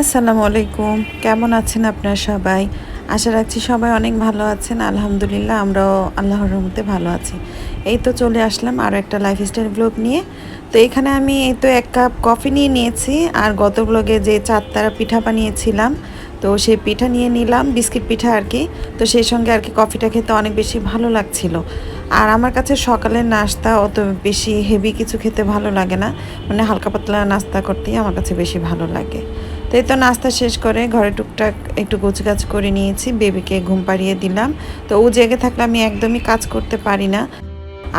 আসসালামু আলাইকুম। কেমন আছেন আপনারা সবাই? আশা রাখছি সবাই অনেক ভালো আছেন। আলহামদুলিল্লাহ আমরাও আল্লাহর রহমতে ভালো আছি। এই তো চলে আসলাম আরও একটা লাইফস্টাইল ব্লগ নিয়ে। তো এখানে আমি এই তো এক কাপ কফি নিয়ে নিয়েছি আর গত ব্লগে যে চারতারা পিঠা বানিয়েছিলাম, তো সেই পিঠা নিয়ে নিলাম, বিস্কিট পিঠা আর কি। তো সেই সঙ্গে আর কি কফিটা খেতে অনেক বেশি ভালো লাগছিল। আর আমার কাছে সকালের নাস্তা অত বেশি হেভি কিছু খেতে ভালো লাগে না। মানে হালকা পাতলা নাস্তা করতেই আমার কাছে বেশি ভালো লাগে। তো এই তো নাস্তা শেষ করে ঘরে টুকটাক একটু গোছগাছ করে নিয়েছি, বেবিকে ঘুম পাড়িয়ে দিলাম। তো ও জেগে থাকলে আমি একদমই কাজ করতে পারি না।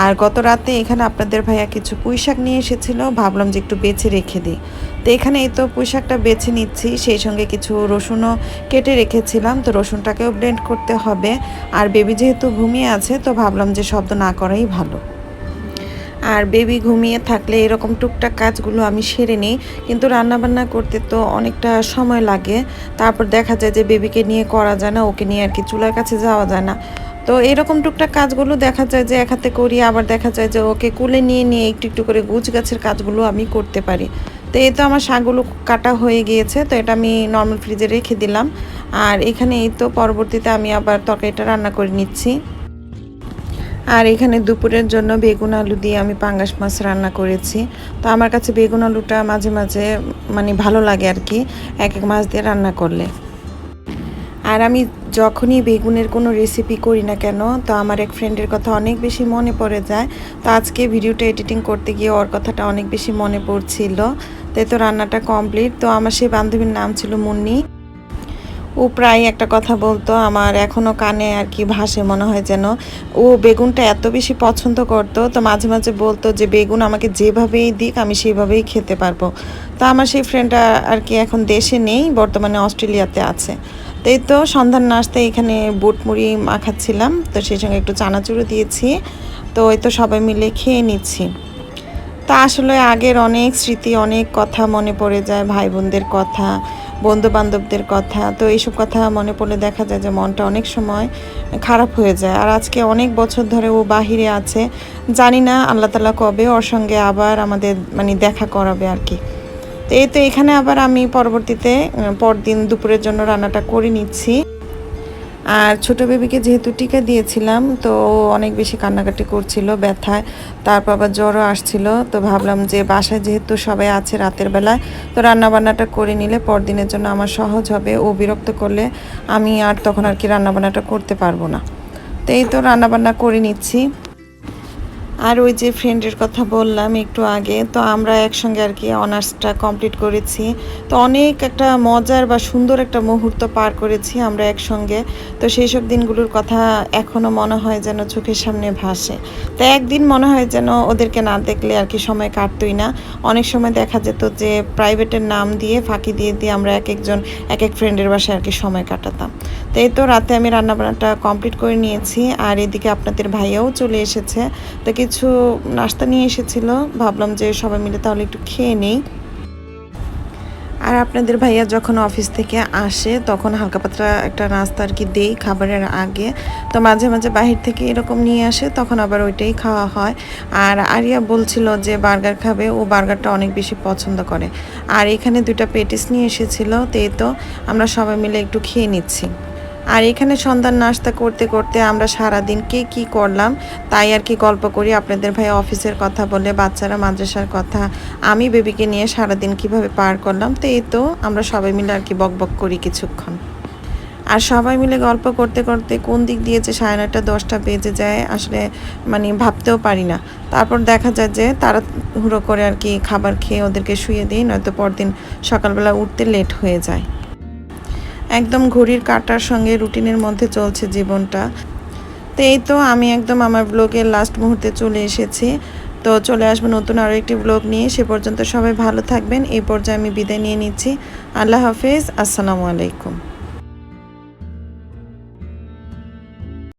আর গত রাতে এখানে আপনাদের ভাইয়া কিছু পুঁই শাক নিয়ে এসেছিল, ভাবলাম যে একটু বেছে রেখে দিই। তো এখানে এই তো পুঁই শাকটা বেছে নিচ্ছি, সেই সঙ্গে কিছু রসুনও কেটে রেখেছিলাম, তো রসুনটাকেও ব্লেন্ড করতে হবে। আর বেবি যেহেতু ঘুমিয়ে আছে, তো ভাবলাম যে শব্দ না করাই ভালো। আর বেবি ঘুমিয়ে থাকলে এরকম টুকটাক কাজগুলো আমি সেরে নিই। কিন্তু রান্নাবান্না করতে তো অনেকটা সময় লাগে। তারপর দেখা যায় যে বেবিকে নিয়ে করা যায় না, ওকে নিয়ে আর কি চুলার কাছে যাওয়া যায় না। তো এরকম টুকটাক কাজগুলো দেখা যায় যে এক হাতে করি, আবার দেখা যায় যে ওকে কুলে নিয়ে নিয়ে একটু একটু করে গুছ গাছের কাজগুলো আমি করতে পারি। তো এই তো আমার শাকগুলো কাটা হয়ে গিয়েছে, তো এটা আমি নর্মাল ফ্রিজে রেখে দিলাম। আর এখানে এই তো পরবর্তীতে আমি আবার তরকারিটা রান্না করে নিচ্ছি। আর এখানে দুপুরের জন্য বেগুন আলু দিয়ে আমি পাঙ্গাস মাছ রান্না করেছি। তো আমার কাছে বেগুন আলুটা মাঝে মাঝে মানে ভালো লাগে আর কি, এক এক মাছ দিয়ে রান্না করলে। আর আমি যখনই বেগুনের কোনো রেসিপি করি না কেন, তো আমার এক ফ্রেন্ডের কথা অনেক বেশি মনে পড়ে যায়। তো আজকে ভিডিওটা এডিটিং করতে গিয়ে ওর কথাটা অনেক বেশি মনে পড়ছিল। তাই তো রান্নাটা কমপ্লিট তো আমার সেই বান্ধবীর নাম ছিল মুন্নি। ও প্রায় একটা কথা বলতো, আমার এখনও কানে আর কি ভাসে মনে হয় যেন। ও বেগুনটা এত বেশি পছন্দ করতো, তো মাঝে মাঝে বলতো যে, বেগুন আমাকে যেভাবেই দিক, আমি সেইভাবেই খেতে পারব। তো আমার সেই ফ্রেন্ডটা আর কি এখন দেশে নেই, বর্তমানে অস্ট্রেলিয়াতে আছে। তো এই তো সন্ধ্যার নাস্তায় এখানে বুট মুড়ি মাখাচ্ছিলাম, তো সেই সঙ্গে একটু চানাচুরো দিয়েছি। তো ওই তো সবাই মিলে খেয়ে নিচ্ছি। তা আসলে আগের অনেক স্মৃতি, অনেক কথা মনে পড়ে যায় ভাই বোনদের কথা। বন্ধু বান্ধবদের কথা। তো এইসব কথা মনে পড়লে দেখা যায় যে মনটা অনেক সময় খারাপ হয়ে যায়। আর আজকে অনেক বছর ধরে ও বাহিরে আছে। জানি না আল্লাহ তালা কবে ওর সঙ্গে আবার আমাদের মানে দেখা করাবে আর কি। তো এই তো এখানে আবার আমি পরবর্তীতে, পরদিন দুপুরের জন্য রান্নাটা করে নিচ্ছি। আর ছোট বেবিকে যেহেতু টিকা দিয়েছিলাম, তো অনেক বেশি কান্নাকাটি করছিল, ব্যথায়। তারপর আবার জ্বরও আসছিল, তো ভাবলাম যে বাসায় যেহেতু সবাই আছে রাতের বেলায়, তো রান্নাবান্নাটা করে নিলে পরদিনের জন্য আমার সহজ হবে। ও বিরক্ত করলে আমি আর তখন আর কি রান্নাবান্নাটা করতে পারব না। তো এই তো রান্নাবান্না করে নিচ্ছি। আর ওই যে ফ্রেন্ডের কথা বললাম একটু আগে, তো আমরা একসঙ্গে আর কি অনার্সটা কমপ্লিট করেছি। তো অনেক একটা মজার বা সুন্দর একটা মুহূর্ত পার করেছি আমরা একসঙ্গে। তো সেই সব দিনগুলোর কথা এখনও মনে হয় যেন চোখের সামনে ভাসে। তো একদিন মনে হয় যেন ওদেরকে না দেখলে আর কি সময় কাটতই না। অনেক সময় দেখা যেত যে প্রাইভেটের নাম দিয়ে, ফাঁকি দিয়ে দিয়ে আমরা এক একজন, এক এক ফ্রেন্ডের বাসায় আর কি সময় কাটাতাম। তো এই তো রাতে আমি রান্নাবান্নাটা কমপ্লিট করে নিয়েছি। আর এদিকে আপনাদের ভাইয়াও চলে এসেছে। তো কিছু নাস্তা নিয়ে এসেছিল। ভাবলাম যে সবাই মিলে তাহলে একটু খেয়ে নেই। আর আপনাদের ভাইয়া যখন অফিস থেকে আসে, তখন হালকা পাতলা একটা নাস্তা আর কি দেই খাবারের আগে। তো মাঝে মাঝে বাহির থেকে এরকম নিয়ে আসে, তখন আবার ওইটাই খাওয়া হয়। আর আরিয়া বলছিল যে বার্গার খাবে, ও বার্গারটা অনেক বেশি পছন্দ করে। আর এখানে দুইটা পেটিস নিয়ে এসেছিল, তো তো আমরা সবাই মিলে একটু খেয়ে নিচ্ছি। আর এখানে সন্ধ্যার নাস্তা করতে করতে আমরা সারাদিন কে কি করলাম, তাই আর কি গল্প করি আপনাদের ভাই অফিসের কথা বলে, বাচ্চারা মাদ্রাসার কথা। আমি বেবিকে নিয়ে সারাদিন কীভাবে পার করলাম, তো এই তো আমরা সবাই মিলে আর কি বক বক করি কিছুক্ষণ। আর সবাই মিলে গল্প করতে করতে কোন দিক দিয়ে যে সাড়ে নয়টা, দশটা বেজে যায়, আসলে মানে ভাবতেও পারি না। তারপর দেখা যায় যে তারা হুড়ো করে আর কি খাবার খেয়ে ওদেরকে শুয়ে দিই, নয়তো পরদিন সকালবেলা উঠতে লেট হয়ে যায়। একদম ঘড়ির কাটার সঙ্গে রুটিনের মধ্যে চলছে জীবনটা। তো এই তো আমি একদম আমার ব্লগের লাস্ট মুহূর্তে চলে এসেছি। তো চলে আসব নতুন আরও একটি ব্লগ নিয়ে। সে পর্যন্ত সবাই ভালো থাকবেন। এই পর্যায়ে আমি বিদায় নিয়ে নিচ্ছি। আল্লাহ হাফেজ। আসসালামু আলাইকুম।